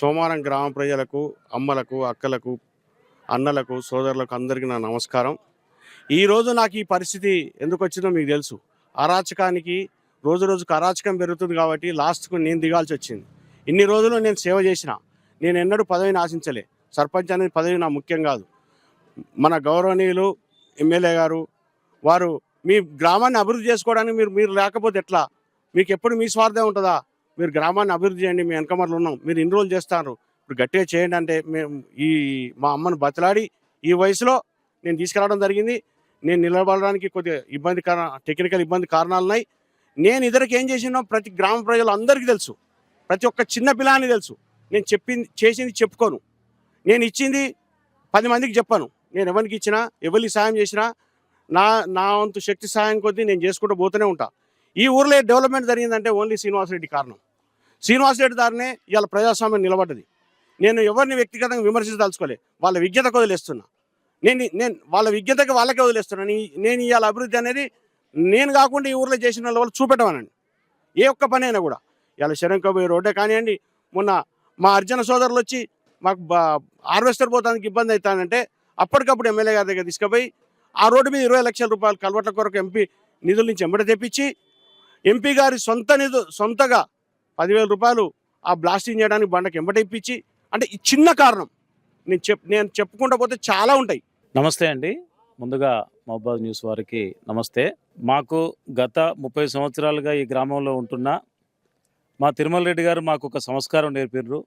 సోమవారం గ్రామ ప్రజలకు అమ్మలకు అక్కలకు అన్నలకు సోదరులకు అందరికీ నా నమస్కారం. ఈరోజు నాకు ఈ పరిస్థితి ఎందుకు వచ్చిందో మీకు తెలుసు. అరాచకానికి రోజు రోజుకు అరాచకం పెరుగుతుంది కాబట్టి లాస్ట్కు నేను దిగాల్సి వచ్చింది. ఇన్ని రోజులు నేను సేవ చేసిన నేను ఎన్నడూ పదవిని ఆశించలే. సర్పంచ్ అనేది పదవి నా ముఖ్యం కాదు. మన గౌరవనీయులు ఎమ్మెల్యే గారు వారు మీ గ్రామాన్ని అభివృద్ధి చేసుకోవడానికి మీరు మీరు లేకపోతే ఎట్లా? మీకు ఎప్పుడు మీ స్వార్థం ఉంటుందా? మీరు గ్రామాన్ని అభివృద్ధి చేయండి మీ వెనకమర్లు ఉన్నాం మీరు ఇన్ని రోజులు చేస్తారు ఇప్పుడు గట్టిగా చేయండి అంటే మేము ఈ మా అమ్మను బతలాడి ఈ వయసులో నేను తీసుకురావడం జరిగింది. నేను నిలబడడానికి కొద్దిగా ఇబ్బంది కారణ టెక్నికల్ ఇబ్బంది కారణాలు ఉన్నాయి నేను ఇద్దరికి ఏం చేసినా ప్రతి గ్రామ ప్రజలు అందరికీ తెలుసు. ప్రతి ఒక్క చిన్న పిల్లాని తెలుసు. నేను చెప్పింది చేసింది చెప్పుకోను. నేను ఇచ్చింది పది మందికి చెప్పాను. నేను ఎవరికి ఇచ్చినా ఎవరికి సాయం చేసినా నా నా వంతు శక్తి సాయం కొద్దీ నేను చేసుకుంటూ పోతూనే ఉంటా. ఈ ఊర్లో డెవలప్మెంట్ జరిగిందంటే ఓన్లీ శ్రీనివాసరెడ్డి కారణం. శ్రీనివాసరెడ్డి దారినే ఇవాళ ప్రజాస్వామ్యం నిలబడ్డది. నేను ఎవరిని వ్యక్తిగతంగా విమర్శించదలుచుకోలే వాళ్ళ విజ్ఞతకు వదిలేస్తున్నా. నేను నేను వాళ్ళ విజ్ఞతకి వాళ్ళకే వదిలేస్తున్నాను నేను ఇవాళ అభివృద్ధి అనేది నేను కాకుండా ఈ ఊర్లో చేసిన వాళ్ళు చూపెట్టమనండి. ఏ ఒక్క పని అయినా కూడా. ఇవాళ శరంకబోయే రోడ్డే కానివ్వండి మొన్న మా అర్జున సోదరులు వచ్చి మాకు హార్వెస్టర్ పోతానికి ఇబ్బంది అవుతానంటే అప్పటికప్పుడు ఎమ్మెల్యే గారి దగ్గర తీసుకుపోయి ఆ రోడ్డు మీద ఇరవై లక్షల రూపాయలు కలవట్ల కొరకు ఎంపీ నిధుల నుంచి ఎంబడి తెప్పించి ఎంపీ గారి సొంత నిధు సొంతగా పదివేల రూపాయలు ఆ బ్లాస్టింగ్ చేయడానికి బండకి ఎంబడి ఇప్పించి అంటే ఈ చిన్న కారణం. నేను చెప్ నేను చెప్పుకుంటూ పోతే చాలా ఉంటాయి. నమస్తే అండి. ముందుగా మహబాద్ న్యూస్ వారికి నమస్తే. మాకు గత ముప్పై సంవత్సరాలుగా ఈ గ్రామంలో ఉంటున్న మా తిరుమల రెడ్డి గారు మాకు ఒక సంస్కారం నేర్పిర్రు.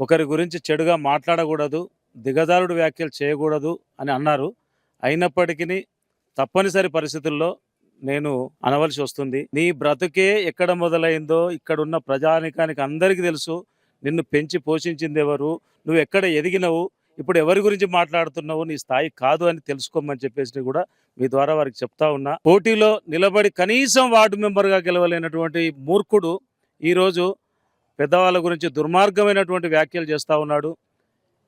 ఒకరి గురించి చెడుగా మాట్లాడకూడదు దిగజారుడు వ్యాఖ్యలు చేయకూడదు అని అన్నారు. అయినప్పటికీ తప్పనిసరి పరిస్థితుల్లో నేను అనవలసి వస్తుంది. నీ బ్రతుకే ఎక్కడ మొదలైందో ఇక్కడున్న ప్రజానికానికి అందరికీ తెలుసు. నిన్ను పెంచి పోషించింది ఎవరు నువ్వు ఎక్కడ ఎదిగినవు? ఇప్పుడు ఎవరి గురించి మాట్లాడుతున్నావు? నీ స్థాయి కాదు అని తెలుసుకోమని చెప్పేసి కూడా మీ ద్వారా వారికి చెప్తా ఉన్నా. పోటీలో నిలబడి కనీసం వార్డు మెంబర్గా గెలవలేనటువంటి మూర్ఖుడు ఈరోజు పెద్దవాళ్ళ గురించి దుర్మార్గమైనటువంటి వ్యాఖ్యలు చేస్తూ ఉన్నాడు.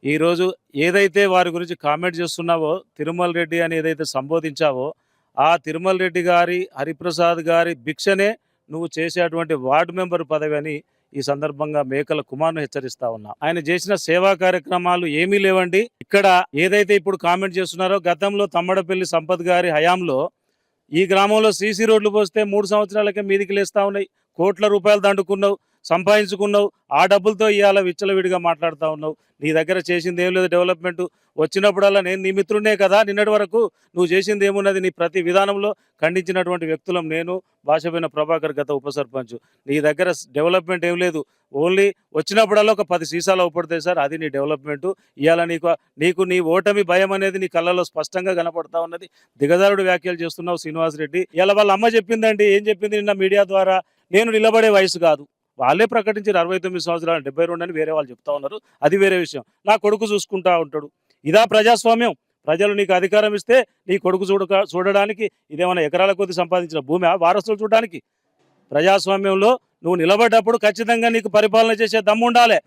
ఈరోజు ఏదైతే వారి గురించి కామెంట్ చేస్తున్నావో తిరుమల రెడ్డి అని ఏదైతే సంబోధించావో ఆ తిరుమల రెడ్డి గారి హరిప్రసాద్ గారి భిక్షనే నువ్వు చేసేటువంటి వార్డు మెంబర్ పదవి అని ఈ సందర్భంగా మేకల కుమార్ను హెచ్చరిస్తా ఉన్నా. ఆయన చేసిన సేవా కార్యక్రమాలు ఏమీ లేవండి. ఇక్కడ ఏదైతే ఇప్పుడు కామెంట్ చేస్తున్నారో గతంలో తమ్మడపల్లి సంపత్ గారి హయాంలో ఈ గ్రామంలో సీసీ రోడ్లు పోస్తే మూడు సంవత్సరాలకే మీదికి లేస్తా ఉన్నాయి. కోట్ల రూపాయలు దండుకున్నావు. సంపాదించుకున్నావు ఆ డబ్బులతో ఇవాళ విచ్చలవిడిగా మాట్లాడుతూ ఉన్నావు. నీ దగ్గర చేసింది ఏం లేదు డెవలప్మెంట్ వచ్చినప్పుడల్లా నేను నీ మిత్రుడే కదా నిన్నటి వరకు నువ్వు చేసింది ఏమున్నది నీ ప్రతి విధానంలో ఖండించినటువంటి వ్యక్తులం నేను భాషపైన ప్రభాకర్ గత ఉప సర్పంచ్. నీ దగ్గర డెవలప్మెంట్ ఏం లేదు. ఓన్లీ వచ్చినప్పుడల్లా ఒక పది సీసాలు అవపడతాయి సార్ అది నీ డెవలప్మెంట్ ఇవాళ నీకు నీకు నీ ఓటమి భయం అనేది నీ కళ్ళలో స్పష్టంగా కనపడతా ఉన్నది. దిగజారుడు వ్యాఖ్యలు చేస్తున్నావు శ్రీనివాస్ రెడ్డి. ఇలా వాళ్ళ అమ్మ చెప్పిందండి ఏం చెప్పింది నిన్న మీడియా ద్వారా? నేను నిలబడే వయసు కాదు. వాళ్ళే ప్రకటించారు అరవై తొమ్మిది సంవత్సరాలు డెబ్బై రెండు అని వేరే వాళ్ళు చెప్తా ఉన్నారు. అది వేరే విషయం. నా కొడుకు చూసుకుంటా ఉంటాడు. ఇదా ప్రజాస్వామ్యం. ప్రజలు నీకు అధికారం ఇస్తే నీ కొడుకు చూడక చూడడానికి ఇదేమైనా ఎకరాల కొద్ది సంపాదించిన భూమి? వారసులు చూడడానికి. ప్రజాస్వామ్యంలో నువ్వు నిలబడ్డప్పుడు ఖచ్చితంగా నీకు పరిపాలన చేసే దమ్ము ఉండాలి.